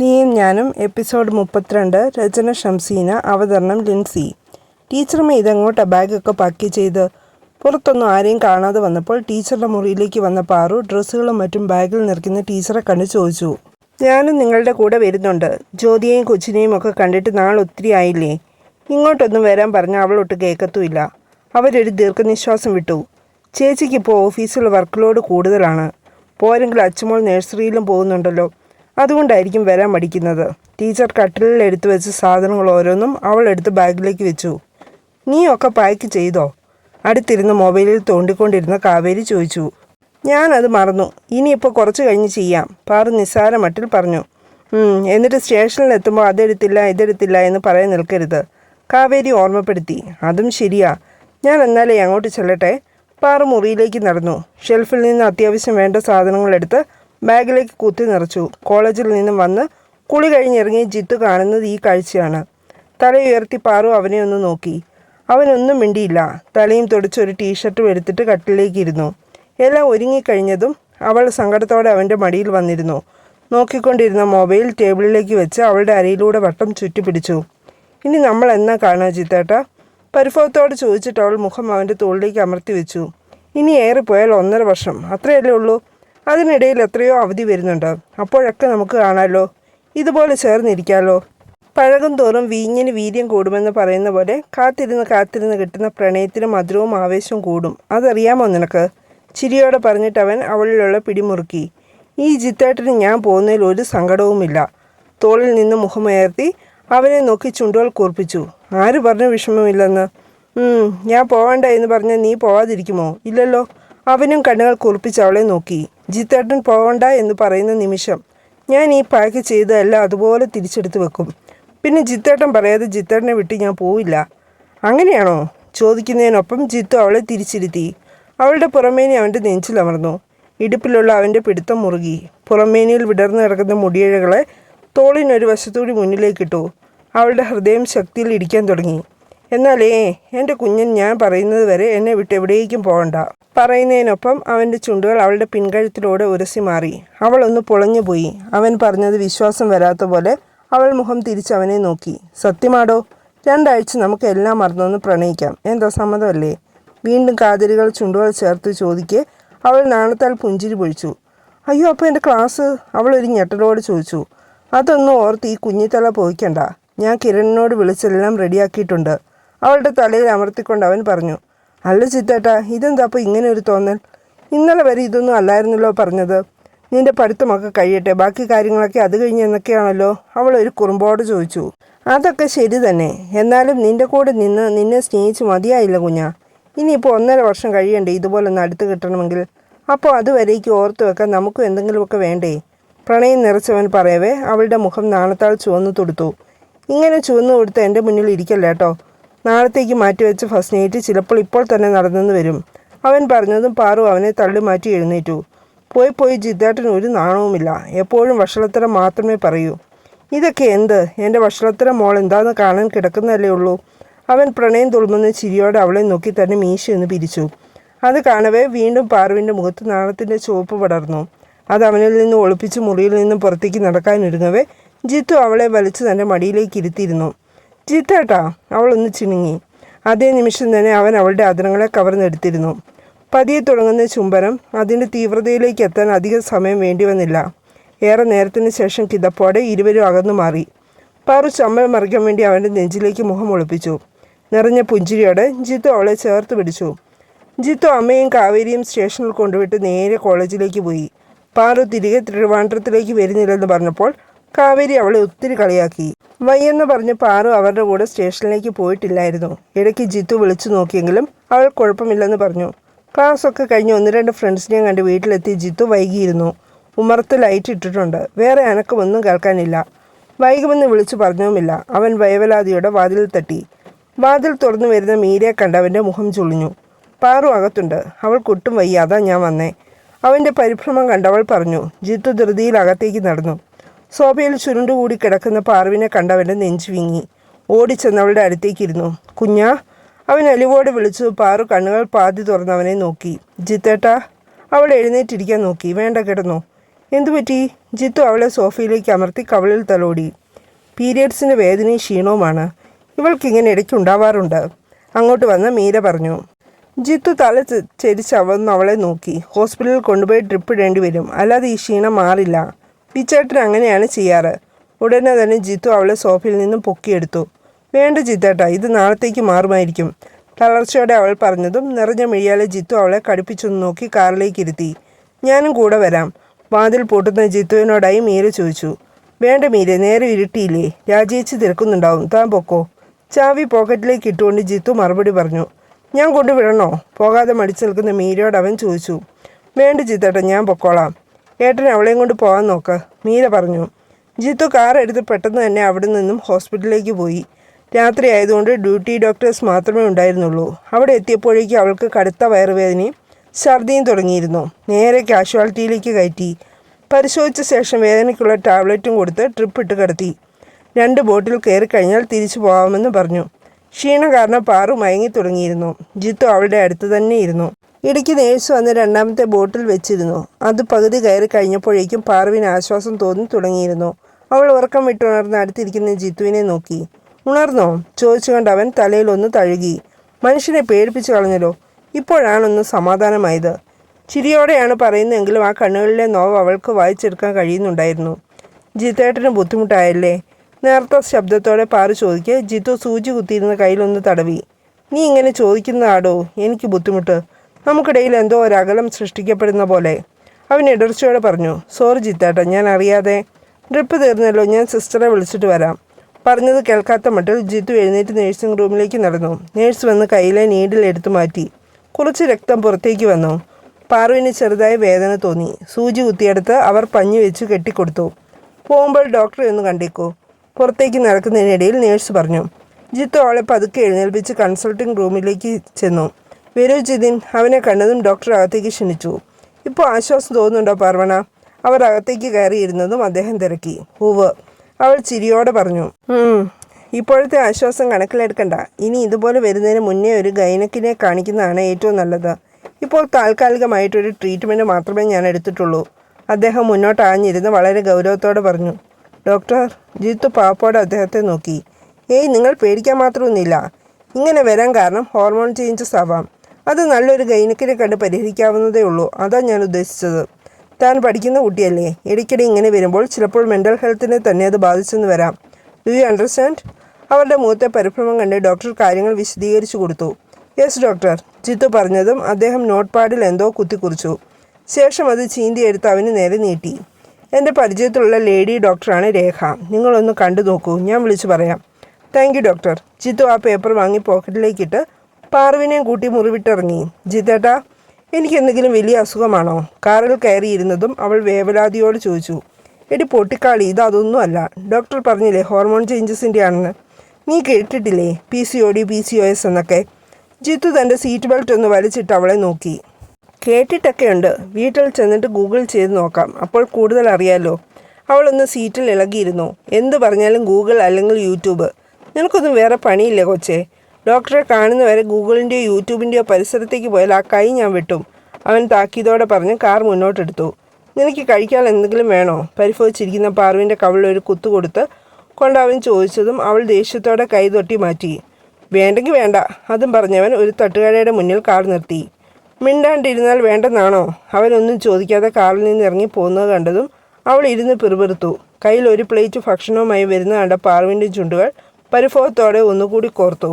നീയും ഞാനും എപ്പിസോഡ് മുപ്പത്തിരണ്ട് രചന ഷംസീന അവതരണം ലിൻസി. ടീച്ചർമ്മ ഇതെങ്ങോട്ടാ ബാഗൊക്കെ പാക്ക് ചെയ്ത് പുറത്തൊന്നും ആരെയും കാണാതെ വന്നപ്പോൾ ടീച്ചറുടെ മുറിയിലേക്ക് വന്ന പാറു ഡ്രസ്സുകളും മറ്റും ബാഗിൽ നിറയ്ക്കുന്ന ടീച്ചറെ കണ്ട് ചോദിച്ചു. ഞാനും നിങ്ങളുടെ കൂടെ വരുന്നുണ്ട്. ജ്യോതിയെയും കൊച്ചിനെയും ഒക്കെ കണ്ടിട്ട് നാളെ ഒത്തിരി ആയില്ലേ? ഇങ്ങോട്ടൊന്നും വരാൻ പറഞ്ഞാൽ അവളൊട്ട് കേൾക്കത്തുമില്ല. അവരൊരു ദീർഘനിശ്വാസം വിട്ടു. ചേച്ചിക്കിപ്പോൾ ഓഫീസിൽ വർക്ക് ലോഡ് കൂടുതലാണ്. പോരെങ്കിൽ അച്ഛമോൾ നഴ്സറിയിലും പോകുന്നുണ്ടല്ലോ. അതുകൊണ്ടായിരിക്കും വരാൻ മടിക്കുന്നത്. ടീച്ചർ കട്ടിലിൽ എടുത്തു വെച്ച സാധനങ്ങൾ ഓരോന്നും അവൾ എടുത്ത് ബാഗിലേക്ക് വെച്ചു. നീയൊക്കെ പാക്ക് ചെയ്തോ? അടുത്തിരുന്ന് മൊബൈലിൽ തോണ്ടിക്കൊണ്ടിരുന്ന കാവേരി ചോദിച്ചു. ഞാനത് മറന്നു. ഇനിയിപ്പോൾ കുറച്ച് കഴിഞ്ഞ് ചെയ്യാം പാറു നിസ്സാര മട്ടിൽ പറഞ്ഞു. എന്നിട്ട് സ്റ്റേഷനിൽ എത്തുമ്പോൾ അതെടുത്തില്ല ഇതെടുത്തില്ല എന്ന് പറയാൻ നിൽക്കരുത് കാവേരി ഓർമ്മപ്പെടുത്തി. അതും ശരിയാ. ഞാൻ എന്നാലേ അങ്ങോട്ട് ചെല്ലട്ടെ? പാറു മുറിയിലേക്ക് നടന്നു. ഷെൽഫിൽ നിന്ന് അത്യാവശ്യം വേണ്ട സാധനങ്ങളെടുത്ത് ബാഗിലേക്ക് കുത്തി നിറച്ചു കോളേജിൽ നിന്നും വന്ന് കുളി കഴിഞ്ഞിറങ്ങി ജിത്തു കാണുന്നത് ഈ കാഴ്ചയാണ്. തലയുയർത്തി പാറു അവനെ ഒന്ന് നോക്കി. അവനൊന്നും മിണ്ടിയില്ല. തലയും തുടച്ചൊരു ടീഷർട്ട് എടുത്തിട്ട് കട്ടിലേക്ക് ഇരുന്നു. എല്ലാം ഒരുങ്ങിക്കഴിഞ്ഞതും അവൾ സങ്കടത്തോടെ അവന്റെ മടിയിൽ വന്നിരുന്നു. നോക്കിക്കൊണ്ടിരുന്ന മൊബൈൽ ടേബിളിലേക്ക് വെച്ച് അവളുടെ അരയിലൂടെ വട്ടം ചുറ്റിപ്പിടിച്ചു. ഇനി നമ്മൾ എന്നാ കാണുക ജിത്തേട്ട? പരിഭവത്തോട് ചോദിച്ചിട്ട് അവൾ മുഖം അവന്റെ തോളിലേക്ക് അമർത്തി വെച്ചു. ഇനി ഏറെ ഏറിപ്പോയാൽ ഒന്നര വർഷം. അത്രയല്ലേ ഉള്ളൂ? അതിനിടയിൽ എത്രയോ അവധി വരുന്നുണ്ട്. അപ്പോഴൊക്കെ നമുക്ക് കാണാമല്ലോ ഇതുപോലെ ചേർന്നിരിക്കാമല്ലോ പഴകും തോറും വീഞ്ഞിന് വീര്യം കൂടുമെന്ന് പറയുന്ന പോലെ കാത്തിരുന്ന് കാത്തിരുന്ന് കിട്ടുന്ന പ്രണയത്തിന് മധുരവും ആവേശവും കൂടും. അതറിയാമോ നിനക്ക്? ചിരിയോടെ പറഞ്ഞിട്ട് അവൻ അവളിലുള്ള പിടിമുറുക്കി. ഈ ജിത്തേട്ടന് ഞാൻ പോകുന്നതിൽ ഒരു സങ്കടവുമില്ല. തോളിൽ നിന്ന് മുഖമുയർത്തി അവനെ നോക്കി ചുണ്ടുകൾ കൂർപ്പിച്ചു. ആര് പറഞ്ഞു വിഷമമില്ലെന്ന്? ഞാൻ പോവണ്ട എന്ന് പറഞ്ഞ് നീ പോവാതിരിക്കുമോ? ഇല്ലല്ലോ. അവനും കണ്ണുകൾ കുറിപ്പിച്ച് അവളെ നോക്കി. ജിത്തേട്ടൻ പോകണ്ട എന്ന് പറയുന്ന നിമിഷം ഞാൻ ഈ പാക്ക് ചെയ്തതെല്ലാം അതുപോലെ തിരിച്ചെടുത്ത് വെക്കും. പിന്നെ ജിത്തേട്ടൻ പറയാതെ ജിത്തേട്ടനെ വിട്ട് ഞാൻ പോവില്ല. അങ്ങനെയാണോ? ചോദിക്കുന്നതിനൊപ്പം ജിത്തു അവളെ തിരിച്ചിരുത്തി. അവളുടെ പുറമേനി അവന്റെ നെഞ്ചിലമർന്നു ഇടുപ്പിലുള്ള അവന്റെ പിടുത്തം മുറുകി. പുറമേനിയിൽ വിടർന്നു കിടക്കുന്ന മുടിയിഴകളെ തോളിനൊരു വശത്തൂടി മുന്നിലേക്കിട്ടു അവളുടെ ഹൃദയം ശക്തിയിൽ ഇടിക്കാൻ തുടങ്ങി. എന്നാലേ എന്റെ കുഞ്ഞൻ ഞാൻ പറയുന്നത് വരെ എന്നെ വിട്ട് എവിടേക്കും പോകണ്ട. പറയുന്നതിനൊപ്പം അവന്റെ ചുണ്ടുകൾ അവളുടെ പിൻകഴുത്തിലൂടെ ഉരസി മാറി. അവൾ ഒന്ന് പൊളഞ്ഞുപോയി അവൻ പറഞ്ഞത് വിശ്വാസം വരാത്ത പോലെ അവൾ മുഖം തിരിച്ച് അവനെ നോക്കി. സത്യമാടോ? രണ്ടാഴ്ച നമുക്ക് എല്ലാം മറന്നൊന്ന് പ്രണയിക്കാം. എന്താ സമ്മതമല്ലേ? വീണ്ടും കാതിരുകൾ ചുണ്ടുകൾ ചേർത്ത് ചോദിക്കെ അവൾ നാണത്താൽ പുഞ്ചിരി പൊഴിച്ചു. അയ്യോ അപ്പോൾ എന്റെ ക്ലാസ്? അവൾ ഒരു ഞെട്ടലോട് ചോദിച്ചു. അതൊന്നും ഓർത്ത് ഈ കുഞ്ഞിത്തല പോയിക്കണ്ട. ഞാൻ കിരണിനോട് വിളിച്ചെല്ലാം റെഡിയാക്കിയിട്ടുണ്ട്. അവളുടെ തലയിൽ അമർത്തിക്കൊണ്ട് അവൻ പറഞ്ഞു അല്ല ചിത്തേട്ട ഇതെന്താ അപ്പോൾ ഇങ്ങനെ ഒരു തോന്നൽ? ഇന്നലെ വരെ ഇതൊന്നും അല്ലായിരുന്നല്ലോ പറഞ്ഞത്. നിന്റെ പഠിത്തമൊക്കെ കഴിയട്ടെ ബാക്കി കാര്യങ്ങളൊക്കെ അത് കഴിഞ്ഞ് എന്നൊക്കെയാണല്ലോ? അവൾ ഒരു കുറുമ്പോട് ചോദിച്ചു അതൊക്കെ ശരി തന്നെ. എന്നാലും നിന്റെ കൂടെ നിന്ന് നിന്നെ സ്നേഹിച്ച് മതിയായില്ല കുഞ്ഞാ. ഇനിയിപ്പോൾ ഒന്നര വർഷം കഴിയണ്ടേ ഇതുപോലൊന്ന് അടുത്ത് കിട്ടണമെങ്കിൽ? അപ്പോൾ അതുവരേക്ക് ഓർത്തു വെക്കാൻ നമുക്കും എന്തെങ്കിലുമൊക്കെ വേണ്ടേ? പ്രണയം നിറച്ചവൻ പറയവേ അവളുടെ മുഖം നാണത്താൽ ചുവന്നു തൊടുത്തു. ഇങ്ങനെ ചുവന്നു കൊടുത്ത് എന്റെ മുന്നിൽ ഇരിക്കല്ല കേട്ടോ നാളത്തേക്ക് മാറ്റിവെച്ച് ഫസ്റ്റ് നൈറ്റ് ചിലപ്പോൾ ഇപ്പോൾ തന്നെ നടന്നെന്ന് വരും. അവൻ പറഞ്ഞതും പാറു അവനെ തള്ളി മാറ്റി എഴുന്നേറ്റു. പോയി പോയി ജിദ്ദാട്ടിന് ഒരു നാണവുമില്ല. എപ്പോഴും വഷളത്തരം മാത്രമേ പറയൂ. ഇതൊക്കെ എന്ത്? എന്റെ വഷളത്തരം മോൾ എന്താന്ന് കാണാൻ കിടക്കുന്നതല്ലേ ഉള്ളൂ. അവൻ പ്രണയം തുളുമ്പുന്ന ചിരിയോടെ അവളെ നോക്കി തന്നെ മീശയൊന്ന് പിരിച്ചു. അത് കാണവേ വീണ്ടും പാറുവിന്റെ മുഖത്ത് നാണത്തിന്റെ ചുവപ്പ് പടർന്നു. അത് അവനിൽ നിന്ന് ഒളിപ്പിച്ച് മുറിയിൽ നിന്ന് പുറത്തേക്ക് നടക്കാനൊരുങ്ങവേ ജിത്തു അവളെ വലിച്ചു തന്റെ മടിയിലേക്ക് ഇരുത്തിയിരുന്നു. ജിത്തേട്ടാ അവളൊന്ന് ചിണുങ്ങി. അതേ നിമിഷം തന്നെ അവൻ അവളുടെ അതിരങ്ങളെ കവർന്നെടുത്തിരുന്നു. പതിയെ തുടങ്ങുന്ന ചുംബനം അതിന്റെ തീവ്രതയിലേക്ക് എത്താൻ അധിക സമയം വേണ്ടി വന്നില്ല. ഏറെ നേരത്തിന് ശേഷം കിതപ്പോടെ ഇരുവരും അകന്നു മാറി. പാറു ചമ്മൽ മറിക്കാൻ വേണ്ടി അവന്റെ നെഞ്ചിലേക്ക് മുഖം ഒളിപ്പിച്ചു. നിറഞ്ഞ പുഞ്ചിരിയോടെ ജിത്തു അവളെ ചേർത്ത് പിടിച്ചു. ജിത്തു അമ്മയും കാവേരിയും സ്റ്റേഷനിൽ കൊണ്ടുവിട്ട് നേരെ കോളേജിലേക്ക് പോയി. പാറു തിരികെ തിരുവനന്തപുരത്തിലേക്ക് വരുന്നില്ലെന്ന് പറഞ്ഞപ്പോൾ കാവേരി അവളെ ഒത്തിരി കളിയാക്കി. വയ്യെന്ന് പറഞ്ഞ് പാറു അവരുടെ കൂടെ സ്റ്റേഷനിലേക്ക് പോയിട്ടില്ലായിരുന്നു. ഇടയ്ക്ക് ജിത്തു വിളിച്ചു നോക്കിയെങ്കിലും അവൾ കുഴപ്പമില്ലെന്ന് പറഞ്ഞു. ക്ലാസ് ഒക്കെ കഴിഞ്ഞ് ഒന്ന് രണ്ട് ഫ്രണ്ട്സിനെയും കണ്ട് വീട്ടിലെത്തി ജിത്തു വൈകിയിരുന്നു. ഉമർത്ത് ലൈറ്റ് ഇട്ടിട്ടുണ്ട്. വേറെ അനക്കമൊന്നും കേൾക്കാനില്ല. വൈകുമെന്ന് വിളിച്ചു പറഞ്ഞതുമില്ല അവൻ വയവലാതിയുടെ വാതിൽ തട്ടി. വാതിൽ തുറന്നു വരുന്ന മീരയെ കണ്ട് അവന്റെ മുഖം ചുളിഞ്ഞു. പാറു അകത്തുണ്ട്. അവൾ കുട്ടും വയ്യാതാ ഞാൻ വന്നേ. അവന്റെ പരിഭ്രമം കണ്ടവൾ പറഞ്ഞു. ജിത്തു ധൃതിയിൽ അകത്തേക്ക് നടന്നു. സോഫയിൽ ചുരുണ്ടുകൂടി കിടക്കുന്ന പാർവിനെ കണ്ടവന്റെ നെഞ്ചു വിങ്ങി. ഓടിച്ചെന്നവളുടെ അടുത്തേക്കിരുന്നു. കുഞ്ഞാ അവൻ അലിവോടെ വിളിച്ചു. പാറു കണ്ണുകൾ പാതി തുറന്നവനെ നോക്കി. ജിത്തേട്ടാ അവൾ എഴുന്നേറ്റിരിക്കാൻ നോക്കി. വേണ്ട കിടന്നു. എന്തുപറ്റി ജിത്തു അവളെ സോഫയിലേക്ക് അമർത്തി കവളിൽ തലോടി. പീരിയഡ്സിന്റെ വേദനയും ക്ഷീണവുമാണ്. ഇവൾക്കിങ്ങനെ ഇടയ്ക്ക് ഉണ്ടാവാറുണ്ട്. അങ്ങോട്ട് വന്ന മീര പറഞ്ഞു. ജിത്തു തല ചെ- ചെരിച്ച് അവന്ന് അവളെ നോക്കി. ഹോസ്പിറ്റലിൽ കൊണ്ടുപോയി ഡ്രിപ്പ് ഇടേണ്ടി വരും. അല്ലാതെ ഈ ക്ഷീണം മാറില്ല. പിച്ചേട്ടൻ അങ്ങനെയാണ് ചെയ്യാറ്. ഉടനെ തന്നെ ജിത്തു അവളെ സോഫയിൽ നിന്നും പൊക്കിയെടുത്തു. വേണ്ട ജിത്തേട്ട ഇത് നാളത്തേക്ക് മാറുമായിരിക്കും. തളർച്ചയോടെ അവൾ പറഞ്ഞതും നിറഞ്ഞ മിഴിയാലെ ജിത്തു അവളെ കടുപ്പിച്ചൊന്ന് നോക്കി കാറിലേക്ക് ഇരുത്തി. ഞാനും കൂടെ വരാം. വാതിൽ പൂട്ടുന്ന ജിത്തുവിനോടായി മീര ചോദിച്ചു. വേണ്ട മീര നേരെ ഇരുട്ടിയില്ലേ? രാജേച്ച് തിരക്കുന്നുണ്ടാവും. താൻ പൊക്കോ. ചാവി പോക്കറ്റിലേക്ക് ഇട്ടുകൊണ്ട് ജിത്തു മറുപടി പറഞ്ഞു. ഞാൻ കൊണ്ടുവിടണോ? പോകാതെ മടിച്ചു നിൽക്കുന്ന മീരയോട് അവൻ ചോദിച്ചു. വേണ്ട ജിത്തേട്ട ഞാൻ പൊക്കോളാം. ഏട്ടൻ അവളെയും കൊണ്ട് പോകാൻ നോക്ക്. മീര പറഞ്ഞു. ജിത്തു കാർ എടുത്ത് പെട്ടെന്ന് തന്നെ അവിടെ നിന്നും ഹോസ്പിറ്റലിലേക്ക് പോയി. രാത്രി ആയതുകൊണ്ട് ഡ്യൂട്ടി ഡോക്ടേഴ്സ് മാത്രമേ ഉണ്ടായിരുന്നുള്ളൂ. അവിടെ എത്തിയപ്പോഴേക്കും അവൾക്ക് കടുത്ത വയറുവേദനയും ഛർദിയും തുടങ്ങിയിരുന്നു. നേരെ കാഷ്വാലിറ്റിയിലേക്ക് കയറ്റി. പരിശോധിച്ച ശേഷം വേദനയ്ക്കുള്ള ടാബ്ലറ്റും കൊടുത്ത് ട്രിപ്പ് ഇട്ട് കിടത്തി. രണ്ട് ബോട്ടിൽ കയറി കഴിഞ്ഞാൽ തിരിച്ചു പോകാമെന്ന് പറഞ്ഞു. ക്ഷീണം കാരണം പാറു മയങ്ങി തുടങ്ങിയിരുന്നു. ജിത്തു അവളുടെ അടുത്ത് തന്നെ ഇരുന്നു. ഇടയ്ക്ക് നേഴ്സ് വന്ന് രണ്ടാമത്തെ ബോട്ടിൽ വെച്ചിരുന്നു. അത് പകുതി കയറി കഴിഞ്ഞപ്പോഴേക്കും പാർവിന് ആശ്വാസം തോന്നി തുടങ്ങിയിരുന്നു. അവൾ ഉറക്കം വിട്ടുണർന്ന് അടുത്തിരിക്കുന്ന ജിത്തുവിനെ നോക്കി. ഉണർന്നോ? ചോദിച്ചുകൊണ്ട് അവൻ തലയിൽ ഒന്ന് തഴുകി. മനുഷ്യനെ പേടിപ്പിച്ചു കളഞ്ഞല്ലോ. ഇപ്പോഴാണൊന്ന് സമാധാനമായത്. ചിരിയോടെയാണ് പറയുന്നതെങ്കിലും ആ കണ്ണുകളിലെ നോവ് അവൾക്ക് വായിച്ചെടുക്കാൻ കഴിയുന്നുണ്ടായിരുന്നു. ജിത്തേട്ടന് ബുദ്ധിമുട്ടായല്ലേ? നേർത്ത ശബ്ദത്തോടെ പാറു ചോദിക്കെ. ജിത്തു സൂചി കുത്തിയിരുന്ന കയ്യിലൊന്ന് തടവി. നീ ഇങ്ങനെ ചോദിക്കുന്നതാടോ? എനിക്ക് ബുദ്ധിമുട്ട്. നമുക്കിടയിൽ എന്തോ ഒരകലം സൃഷ്ടിക്കപ്പെടുന്ന പോലെ. അവൻ ഇടർച്ചയോടെ പറഞ്ഞു സോറി ജിത്താട്ട ഞാൻ അറിയാതെ. ഡ്രിപ്പ് തീർന്നല്ലോ ഞാൻ സിസ്റ്ററെ വിളിച്ചിട്ട് വരാം. പറഞ്ഞത് കേൾക്കാത്ത മട്ടിൽ ജിത്തു എഴുന്നേറ്റ് നേഴ്സിംഗ് റൂമിലേക്ക് നടന്നു. നേഴ്സ് വന്ന് കയ്യിലെ നീഡിൽ എടുത്തു മാറ്റി. കുറച്ച് രക്തം പുറത്തേക്ക് വന്നു. പാറുവിന് ചെറുതായി വേദന തോന്നി. സൂചി കുത്തിയെടുത്ത് അവർ പഞ്ഞു വെച്ച് കെട്ടിക്കൊടുത്തു. പോകുമ്പോൾ ഡോക്ടറെ ഒന്ന് കണ്ടേക്കൂ. പുറത്തേക്ക് നടക്കുന്നതിനിടയിൽ നേഴ്സ് പറഞ്ഞു ജിത്തു അവളെ പതുക്കെ എഴുന്നേൽപ്പിച്ച് കൺസൾട്ടിംഗ് റൂമിലേക്ക് ചെന്നു. വരൂ ജിതിൻ അവനെ കണ്ടതും ഡോക്ടർ അകത്തേക്ക് ക്ഷണിച്ചു. ഇപ്പോൾ ആശ്വാസം തോന്നുന്നുണ്ടോ പാർവണ? അവർ അകത്തേക്ക് കയറിയിരുന്നതും അദ്ദേഹം തിരക്കി. ഹൂവ് അവൾ ചിരിയോടെ പറഞ്ഞു ഇപ്പോഴത്തെ ആശ്വാസം കണക്കിലെടുക്കണ്ട. ഇനി ഇതുപോലെ വരുന്നതിന് മുന്നേ ഒരു ഗൈനക്കിനെ കാണിക്കുന്നതാണ് ഏറ്റവും നല്ലത്. ഇപ്പോൾ താൽക്കാലികമായിട്ടൊരു ട്രീറ്റ്മെന്റ് മാത്രമേ ഞാൻ എടുത്തിട്ടുള്ളൂ. അദ്ദേഹം മുന്നോട്ട് ആഞ്ഞിരുന്ന് വളരെ ഗൗരവത്തോടെ പറഞ്ഞു ഡോക്ടർ ജിത്തു പാപ്പോടെ അദ്ദേഹത്തെ നോക്കി. ഏയ് നിങ്ങൾ പേടിക്കാൻ മാത്രമൊന്നുമില്ല. ഇങ്ങനെ വരാൻ കാരണം ഹോർമോൺ ചേഞ്ചസ് ആവാം. അത് നല്ലൊരു ഗൈനക്കിനെ കണ്ട് പരിഹരിക്കാവുന്നതേ ഉള്ളൂ. അതാ ഞാൻ ഉദ്ദേശിച്ചത്. താൻ പഠിക്കുന്ന കുട്ടിയല്ലേ? ഇടയ്ക്കിടെ ഇങ്ങനെ വരുമ്പോൾ ചിലപ്പോൾ മെന്റൽ ഹെൽത്തിനെ തന്നെ അത് ബാധിച്ചെന്ന് വരാം. ഡു യു അണ്ടർസ്റ്റാൻഡ് അവരുടെ മുഖത്തെ പരിഭ്രമം കണ്ട് ഡോക്ടർ കാര്യങ്ങൾ വിശദീകരിച്ചു കൊടുത്തു. യെസ് ഡോക്ടർ ജിത്തു പറഞ്ഞതും അദ്ദേഹം നോട്ട് പാഡിൽ എന്തോ കുത്തിക്കുറിച്ചു. ശേഷം അത് ചീന്തിയെടുത്ത് അവന് നേരെ നീട്ടി. എന്റെ പരിചയത്തിലുള്ള ലേഡി ഡോക്ടറാണ് രേഖ. നിങ്ങളൊന്ന് കണ്ടു നോക്കൂ. ഞാൻ വിളിച്ചു പറയാം. താങ്ക് യു ഡോക്ടർ ജിത്തു ആ പേപ്പർ വാങ്ങി പോക്കറ്റിലേക്കിട്ട് പാർവിനെയും കൂട്ടി മുറിവിട്ടിറങ്ങി. ജിതേട്ടാ എനിക്ക് എന്തെങ്കിലും വലിയ അസുഖമാണോ? കാറിൽ കയറിയിരുന്നതും അവൾ വേവലാതിയോട് ചോദിച്ചു. എടി പൊട്ടിക്കാളി ഇത് അതൊന്നും അല്ല. ഡോക്ടർ പറഞ്ഞില്ലേ ഹോർമോൺ ചേഞ്ചസിന്റെ ആണെന്ന് നീ കേട്ടിട്ടില്ലേ? P C O D P C O S എന്നൊക്കെ. ജിത്തു തന്റെ സീറ്റ് ബെൽറ്റ് ഒന്ന് വലിച്ചിട്ട് അവളെ നോക്കി. കേട്ടിട്ടൊക്കെയുണ്ട് വീട്ടിൽ ചെന്നിട്ട് ഗൂഗിൾ ചെയ്ത് നോക്കാം. അപ്പോൾ കൂടുതൽ അറിയാലോ. അവളൊന്ന് സീറ്റിൽ ഇളകിയിരുന്നു. എന്ത് പറഞ്ഞാലും ഗൂഗിൾ അല്ലെങ്കിൽ യൂട്യൂബ്. നിനക്കൊന്നും വേറെ പണിയില്ലേ കൊച്ചേ? ഡോക്ടറെ കാണുന്നവരെ ഗൂഗിളിന്റെയോ യൂട്യൂബിന്റെയോ പരിസരത്തേക്ക് പോയാൽ ആ കൈ ഞാൻ വെട്ടും. അവൻ താക്കീതോടെ പറഞ്ഞ് കാർ മുന്നോട്ടെടുത്തു. നിനക്ക് കഴിക്കാൻ എന്തെങ്കിലും വേണോ? പരിഭവിച്ചിരിക്കുന്ന പാർവിന്റെ കവിളിൽ ഒരു കുത്തു കൊടുത്ത് കൊണ്ട് അവൻ ചോദിച്ചതും അവൾ ദേഷ്യത്തോടെ കൈ തൊട്ടി മാറ്റി. വേണ്ടെങ്കിൽ വേണ്ട അതും പറഞ്ഞവൻ ഒരു തട്ടുകടയുടെ മുന്നിൽ കാർ നിർത്തി. മിണ്ടാണ്ടിരുന്നാൽ വേണ്ടെന്നാണോ? അവനൊന്നും ചോദിക്കാതെ കാറിൽ നിന്ന് ഇറങ്ങി പോകുന്നത് കണ്ടതും അവൾ ഇരുന്ന് പിറുപിറുത്തു. കയ്യിൽ ഒരു പ്ലേറ്റ് ഭക്ഷണവുമായി വരുന്ന കണ്ട പാർവിന്റെ ചുണ്ടുകൾ പരിഭവത്തോടെ ഒന്നുകൂടി കോർത്തു.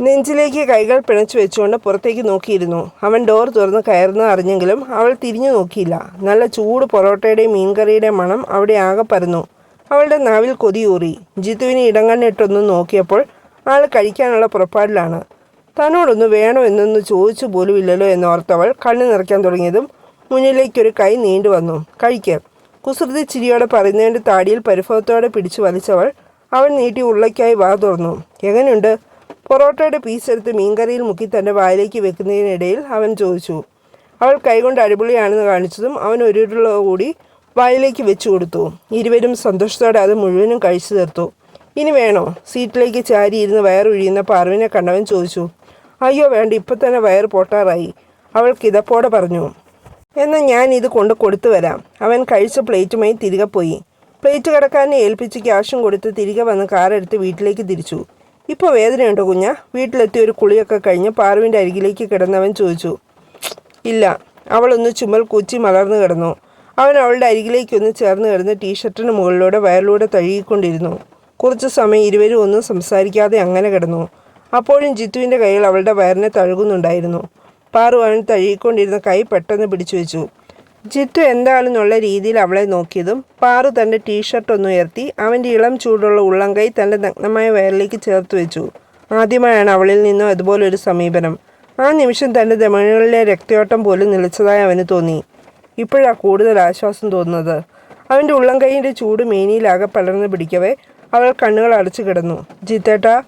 നെഞ്ചിലേക്ക് കൈകൾ പിണച്ചു വെച്ചുകൊണ്ട് പുറത്തേക്ക് നോക്കിയിരുന്നു. അവൻ ഡോർ തുറന്ന് കയറുന്നത് അറിഞ്ഞെങ്കിലും അവൾ തിരിഞ്ഞു നോക്കിയില്ല. നല്ല ചൂട് പൊറോട്ടയുടെയും മീൻകറിയുടെയും മണം അവിടെ ആകെ പരന്നു. അവളുടെ നാവിൽ കൊതിയൂറി ജിത്തുവിനെ ഇടങ്ങണ്ണിട്ടൊന്ന് നോക്കിയപ്പോൾ ആൾ കഴിക്കാനുള്ള പുറപ്പാടിലാണ്. തന്നോടൊന്ന് വേണോ എന്നൊന്ന് ചോദിച്ചു പോലുമില്ലല്ലോ എന്നോർത്തവൾ കണ്ണു നിറയ്ക്കാൻ തുടങ്ങിയതും മുന്നിലേക്കൊരു കൈ നീണ്ടു വന്നു. കഴിക്ക്. കുസൃതി ചിരിയോടെ പറയുന്നതിന്റെ താടിയിൽ പരിഭവത്തോടെ പിടിച്ചു വലിച്ചവൾ അവൻ നീട്ടി ഉള്ളയ്ക്കായി വാ തുറന്നു. എങ്ങനെയുണ്ട്? പൊറോട്ടയുടെ പീസ് എടുത്ത് മീൻകറിയിൽ മുക്കി തന്റെ വായിലേക്ക് വെക്കുന്നതിനിടയിൽ അവൻ ചോദിച്ചു അവൾ കൈകൊണ്ട് അടിപൊളിയാണെന്ന് കാണിച്ചതും അവൻ ഒരു ഉരുള കൂടി വായിലേക്ക് വെച്ചു കൊടുത്തു. ഇരുവരും സന്തോഷത്തോടെ അത് മുഴുവനും കഴിച്ചു തീർത്തു. ഇനി വേണോ സീറ്റിലേക്ക് ചാരി ഇരുന്ന് വയറൊഴിയുന്ന പാർവിനെ കണ്ടവൻ ചോദിച്ചു അയ്യോ വേണ്ട ഇപ്പം തന്നെ വയർ പൊട്ടാറായി അവൾ കിതപ്പോടെ പറഞ്ഞു എന്നാൽ ഞാൻ ഇത് കൊണ്ട് കൊടുത്തു വരാം അവൻ കഴിച്ച പ്ലേറ്റുമായി തിരികെ പോയി. പ്ലേറ്റ് കടക്കാരനെ ഏൽപ്പിച്ച് ക്യാഷും കൊടുത്ത് തിരികെ വന്ന് കാറെടുത്ത് വീട്ടിലേക്ക് തിരിച്ചു. ഇപ്പോൾ വേദനയുണ്ടോ കുഞ്ഞ? വീട്ടിലെത്തി ഒരു കുളിയൊക്കെ കഴിഞ്ഞ് പാറുവിന്റെ അരികിലേക്ക് കിടന്നവൻ ചോദിച്ചു ഇല്ല അവളൊന്ന് ചുമൽ കൂച്ചി മലർന്നു കിടന്നു. അവൻ അവളുടെ അരികിലേക്കൊന്ന് ചേർന്ന് കിടന്ന് ടീഷർട്ടിന് മുകളിലൂടെ വയറിലൂടെ തഴുകിക്കൊണ്ടിരുന്നു. കുറച്ച് സമയം ഇരുവരും ഒന്നും സംസാരിക്കാതെ അങ്ങനെ കിടന്നു. അപ്പോഴും ജിത്തുവിന്റെ കൈകൾ അവളുടെ വയറിനെ തഴുകുന്നുണ്ടായിരുന്നു. പാറു അവൻ തഴുകിക്കൊണ്ടിരുന്ന കൈ പെട്ടെന്ന് പിടിച്ചു വെച്ചു ജിത്തു എന്താണെന്നുള്ള രീതിയിൽ അവളെ നോക്കിയതും പാറു തന്റെ ടീഷർട്ട് ഒന്ന് ഉയർത്തി അവന്റെ ഇളം ചൂടുള്ള ഉള്ളംകൈ തന്റെ നഗ്നമായ വയറിലേക്ക് ചേർത്ത് വെച്ചു. ആദ്യമായാണ് അവളിൽ നിന്നും അതുപോലൊരു സമീപനം. ആ നിമിഷം തന്റെ ധമനികളിലെ രക്തയോട്ടം പോലും നിലച്ചതായി അവന് തോന്നി. ഇപ്പോഴാണ് കൂടുതൽ ആശ്വാസം തോന്നുന്നത്. അവന്റെ ഉള്ളംകൈയിന്റെ ചൂട് മേനിയിലാകെ പടർന്നു പിടിക്കവേ അവൾ കണ്ണുകൾ അടച്ചു കിടന്നു. ജിത്തേട്ട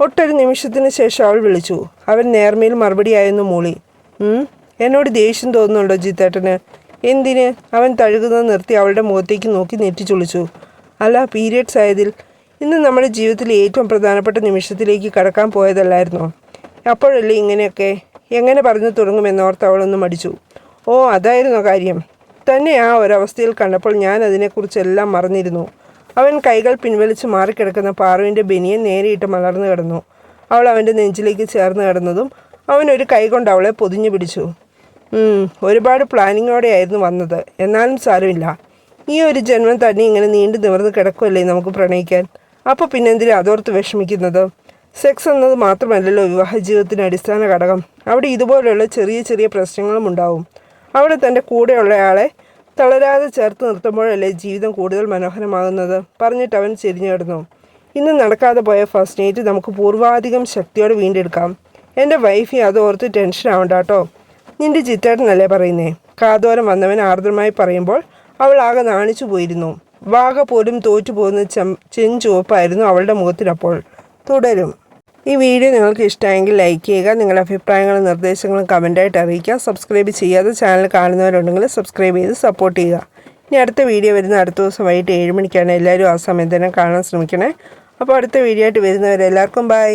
ഒട്ടൊരു നിമിഷത്തിന് ശേഷം അവൾ വിളിച്ചു. അവൻ നേർമയിൽ മറുപടിയായിരുന്നു മൂളി. "ഉം, എന്നോട് ദേഷ്യം തോന്നുന്നുണ്ടോ ജിത്തേട്ടന്? എന്തിന്? അവൻ തഴുകുന്നത് നിർത്തി അവളുടെ മുഖത്തേക്ക് നോക്കി നെറ്റിച്ചുളിച്ചു. അല്ല പീരിയഡ്സ് ആയതിൽ ഇന്ന് നമ്മുടെ ജീവിതത്തിലെ ഏറ്റവും പ്രധാനപ്പെട്ട നിമിഷത്തിലേക്ക് കടക്കാൻ പോയതല്ലായിരുന്നോ? അപ്പോഴല്ലേ ഇങ്ങനെയൊക്കെ? എങ്ങനെ പറഞ്ഞു തുടങ്ങുമെന്നോർത്ത് അവളൊന്ന് മടിച്ചു. ഓ അതായിരുന്നു കാര്യം. തന്നെ ആ ഒരവസ്ഥയിൽ കണ്ടപ്പോൾ ഞാൻ അതിനെക്കുറിച്ചെല്ലാം മറന്നിരുന്നു. അവൻ കൈകൾ പിൻവലിച്ച് മാറിക്കിടക്കുന്ന പാറുവിന്റെ ബനിയൻ നേരെയിട്ട് മലർന്നു കിടന്നു. അവൾ അവന്റെ നെഞ്ചിലേക്ക് ചേർന്ന് കിടന്നതും അവൻ ഒരു കൈ കൊണ്ട് അവളെ പൊതിഞ്ഞു പിടിച്ചു. ഒരുപാട് പ്ലാനിങ്ങോടെയായിരുന്നു വന്നത്. എന്നാലും സാരമില്ല. ഈ ഒരു ജന്മം തന്നെ ഇങ്ങനെ നീണ്ടു നിവർന്ന് കിടക്കുമല്ലേ നമുക്ക് പ്രണയിക്കാൻ? അപ്പോൾ പിന്നെ പിന്നെന്തിനാ അതോർത്ത് വിഷമിക്കുന്നത്? സെക്സ് എന്നത് മാത്രമല്ലല്ലോ വിവാഹ ജീവിതത്തിന് അടിസ്ഥാന ഘടകം. അവിടെ ഇതുപോലെയുള്ള ചെറിയ ചെറിയ പ്രശ്നങ്ങളും ഉണ്ടാവും. അവിടെ തന്റെ കൂടെയുള്ളയാളെ തളരാതെ ചേർത്ത് നിർത്തുമ്പോഴല്ലേ ജീവിതം കൂടുതൽ മനോഹരമാകുന്നത്? പറഞ്ഞിട്ട് അവൻ ചെരിഞ്ഞു കിടന്നു. ഇന്ന് നടക്കാതെ പോയ ഫസ്റ്റ് നൈറ്റ് നമുക്ക് പൂർവാധികം ശക്തിയോടെ വീണ്ടെടുക്കാം. എന്റെ വൈഫി അതോർത്ത് ടെൻഷൻ ആവണ്ട കേട്ടോ. നിന്റെ ചിറ്റേട്ടനല്ലേ പറയുന്നേ? കാതോരം വന്നവൻ ആർദ്രമായി പറയുമ്പോൾ അവൾ ആകെ നാണിച്ചു പോയിരുന്നു. വാഗ പോലും തോറ്റു പോകുന്ന ചെം ചെഞ്ചുവപ്പായിരുന്നു അവളുടെ മുഖത്തിനപ്പോൾ തുടരും. ഈ വീഡിയോ നിങ്ങൾക്ക് ഇഷ്ടമായെങ്കിൽ ലൈക്ക് ചെയ്യുക നിങ്ങളുടെ അഭിപ്രായങ്ങളും നിർദ്ദേശങ്ങളും കമന്റായിട്ട് അറിയിക്കുക. സബ്സ്ക്രൈബ് ചെയ്യാതെ ചാനൽ കാണുന്നവരുണ്ടെങ്കിൽ സബ്സ്ക്രൈബ് ചെയ്ത് സപ്പോർട്ട് ചെയ്യുക. ഇനി അടുത്ത വീഡിയോ വരുന്ന അടുത്ത ദിവസം വൈകിട്ട് ഏഴ് മണിക്കാണ് എല്ലാവരും ആ സമയം തന്നെ കാണാൻ ശ്രമിക്കണേ. അപ്പോൾ അടുത്ത വീഡിയോ ആയിട്ട് വരുന്നവരെല്ലാവർക്കും ബൈ